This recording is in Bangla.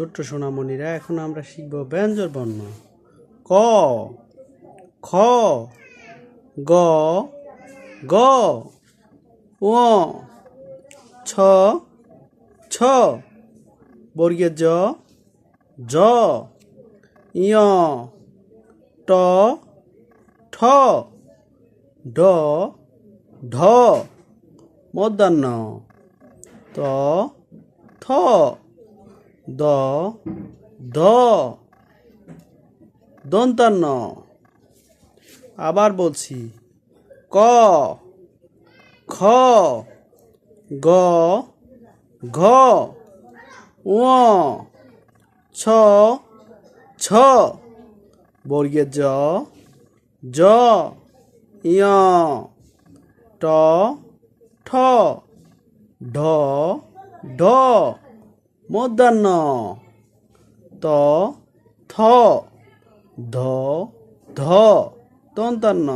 ছোট্ট সোনামণিরা, এখন আমরা শিখব ব্যঞ্জন বর্ণ। ক, খ, গ গ ও ছ ছ, বর্গের জ জ ইয় ট, ঠ, ড, ঢ, মধ্যাহ্ন, ত, থ। দ দ। দন্তান্ন। আবার বলছি, ক। খ। গ। ঘ। ছ। ছ। বর্গের জ। জ। ইয় ট। ঠ। ঢ ঢ মধ্যাহ্ন। ত থ ধ ধ দন্তান্ন